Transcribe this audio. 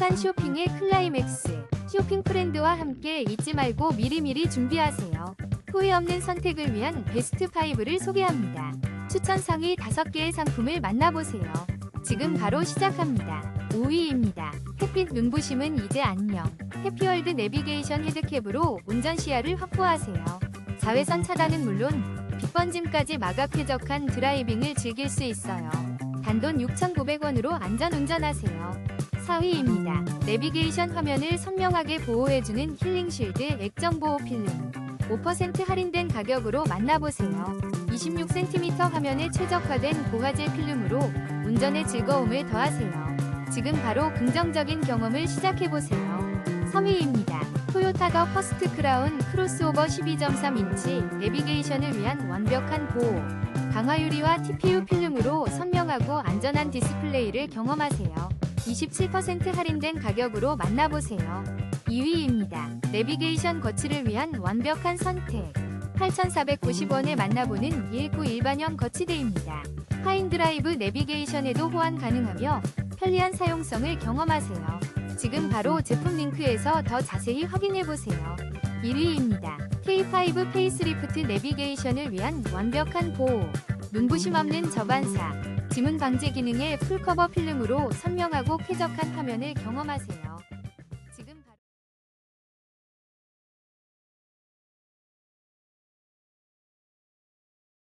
행복한 쇼핑의 클라이맥스. 쇼핑 프렌드와 함께 잊지 말고 미리미리 준비하세요. 후회 없는 선택을 위한 베스트 5를 소개합니다. 추천 상위 5개의 상품을 만나보세요. 지금 바로 시작합니다. 5위입니다. 햇빛 눈부심은 이제 안녕. 해피월드 내비게이션 헤드캡으로 운전 시야를 확보하세요. 자외선 차단은 물론 빗번짐까지 마가 쾌적한 드라이빙을 즐길 수 있어요. 단돈 6,900원으로 안전 운전하세요. 4위입니다. 내비게이션 화면을 선명하게 보호해주는 힐링쉴드 액정보호 필름. 5% 할인된 가격으로 만나보세요. 26cm 화면에 최적화된 고화질 필름으로 운전의 즐거움을 더하세요. 지금 바로 긍정적인 경험을 시작해보세요. 3위입니다. 토요타 더 퍼스트 크라운 크로스오버 12.3인치 내비게이션을 위한 완벽한 보호. 강화 유리와 TPU 필름으로 선 명하고 안전한 디스플레이를 경험하세요. 27% 할인된 가격으로 만나보세요. 2위입니다. 내비게이션 거치를 위한 완벽한 선택. 8,490원에 만나보는 119 일반형 거치대입니다. 파인드라이브 내비게이션에도 호환 가능하며 편리한 사용성을 경험하세요. 지금 바로 제품 링크에서 더 자세히 확인해보세요. 1위입니다. K5 페이스리프트 내비게이션을 위한 완벽한 보호. 눈부심 없는 저반사. 지문 방지 기능의 풀커버 필름으로 선명하고 쾌적한 화면을 경험하세요.